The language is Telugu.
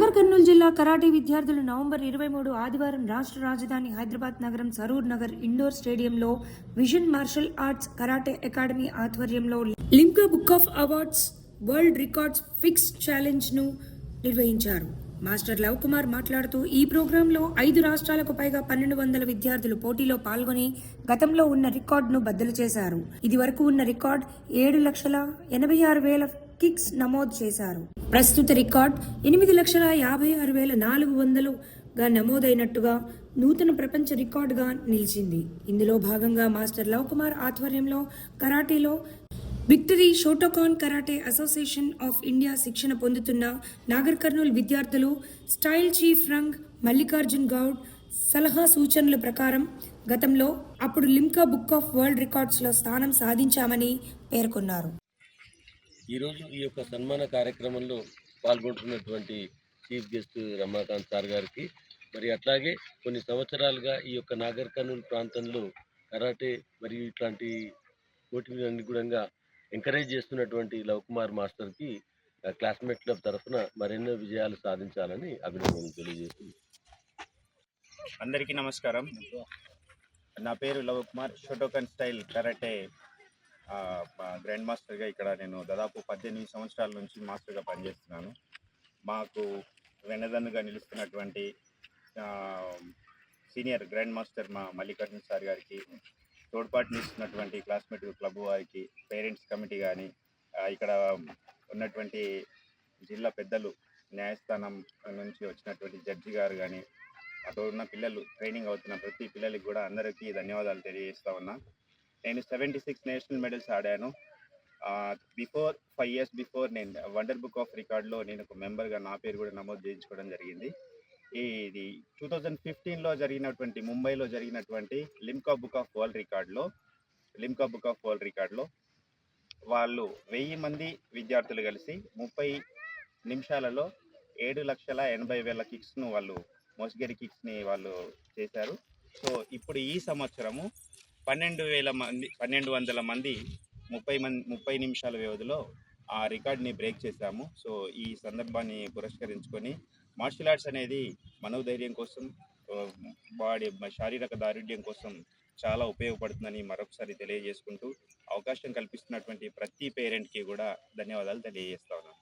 నగర్ కర్నూలు జిల్లా కరాటే విద్యార్థులు నవంబర్ ఇరవై మూడు ఆదివారం రాష్ట్ర రాజధాని హైదరాబాద్ నగరం సరూర్ నగర్ ఇండోర్ స్టేడియంలో vision martial arts karate academy ఆధ్వర్యంలో Limca book of awards world records fix ఛాలెంజ్ను నిర్వహించారు. మాస్టర్ లవ్ కుమార్ మాట్లాడుతూ ఈ ప్రోగ్రాంలో ఐదు రాష్ట్రాలకు పైగా పన్నెండు వందల విద్యార్థులు పోటీలో పాల్గొని గతంలో ఉన్న రికార్డును బద్దలు చేశారు. ఇది వరకు ఉన్న రికార్డ్ ఏడు లక్షల ఎనభై ఆరు వేల కిక్స్ నమోదు చేశారు. ప్రస్తుత రికార్డ్ ఎనిమిది లక్షల యాభై ఆరు వేల నాలుగు వందలుగా నమోదైనట్టుగా నూతన ప్రపంచ రికార్డుగా నిలిచింది. ఇందులో భాగంగా మాస్టర్ లవ్ కుమార్ ఆధ్వర్యంలో కరాటీలో Victory Shotokan Karate Association of India శిక్షణ పొందుతున్న నాగర్ కర్నూల్ విద్యార్థులు స్టైల్ చీఫ్ రంగ్ మల్లికార్జున్ గౌడ్ సలహా సూచనల ప్రకారం గతంలో అప్పుడు లిమ్కా బుక్ ఆఫ్ వరల్డ్ రికార్డ్స్లో స్థానం సాధించామని పేర్కొన్నారు. ఈరోజు ఈ యొక్క సన్మాన కార్యక్రమంలో పాల్గొంటున్నటువంటి చీఫ్ గెస్ట్ రమాకాంత్ సార్ గారికి మరి అట్లాగే కొన్ని సంవత్సరాలుగా ఈ యొక్క నాగర్ కర్నూలు ప్రాంతంలో కరాటే మరియు ఇట్లాంటి పోటీలు అనుగుణంగా ఎంకరేజ్ చేస్తున్నటువంటి లవ్ కుమార్ మాస్టర్కి క్లాస్మేట్ క్లబ్ తరఫున మరెన్నో విజయాలు సాధించాలని అభినందనలు తెలియజేస్తుంది అందరికీ నమస్కారం. నా పేరు Love Kumar Shotokan style karate grand మాస్టర్గా ఇక్కడ నేను దాదాపు పద్దెనిమిది సంవత్సరాల నుంచి మాస్టర్గా పనిచేస్తున్నాను. మాకు వెన్నదన్నుగా నిలుస్తున్నటువంటి సీనియర్ గ్రాండ్ మాస్టర్ మా మల్లికార్జున సార్ గారికి తోడ్పాటునిస్తున్నటువంటి క్లాస్మేట్ క్లబ్ వారికి పేరెంట్స్ కమిటీ కానీ ఇక్కడ ఉన్నటువంటి జిల్లా పెద్దలు న్యాయస్థానం నుంచి వచ్చినటువంటి జడ్జి గారు కానీ అక్కడ ఉన్న పిల్లలు ట్రైనింగ్ అవుతున్న ప్రతి పిల్లలకి కూడా అందరికీ ధన్యవాదాలు తెలియజేస్తా ఉన్నా. నేను సెవెంటీ సిక్స్ నేషనల్ మెడల్స్ ఆడాను. బిఫోర్ ఫైవ్ ఇయర్స్ బిఫోర్ నేను వండర్ బుక్ ఆఫ్ రికార్డ్లో నేను ఒక మెంబర్గా నా పేరు కూడా నమోదు చేయించుకోవడం జరిగింది. ఇది టూ థౌజండ్ ఫిఫ్టీన్లో జరిగినటువంటి ముంబైలో జరిగినటువంటి లిమ్కా బుక్ ఆఫ్ వరల్డ్ రికార్డ్లో లిమ్కా బుక్ ఆఫ్ వరల్డ్ రికార్డ్లో వాళ్ళు వెయ్యి మంది విద్యార్థులు కలిసి ముప్పై నిమిషాలలో ఏడు లక్షల ఎనభై వేల కిక్స్ను వాళ్ళు మోసగిరి కిక్స్ని వాళ్ళు చేశారు. సో ఇప్పుడు ఈ సంవత్సరము పన్నెండు వేల మంది పన్నెండు వందల మంది ముప్పై మంది ముప్పై నిమిషాల వ్యవధిలో ఆ రికార్డ్ని బ్రేక్ చేశాము. సో ఈ సందర్భాన్ని పురస్కరించుకొని మార్షల్ ఆర్ట్స్ అనేది మనోధైర్యం కోసం బాడీ శారీరక దారుఢ్యం కోసం చాలా ఉపయోగపడుతుందని మరొకసారి తెలియజేసుకుంటూ అవకాశం కల్పిస్తున్నటువంటి ప్రతి పేరెంట్కి కూడా ధన్యవాదాలు తెలియజేస్తా ఉన్నాను.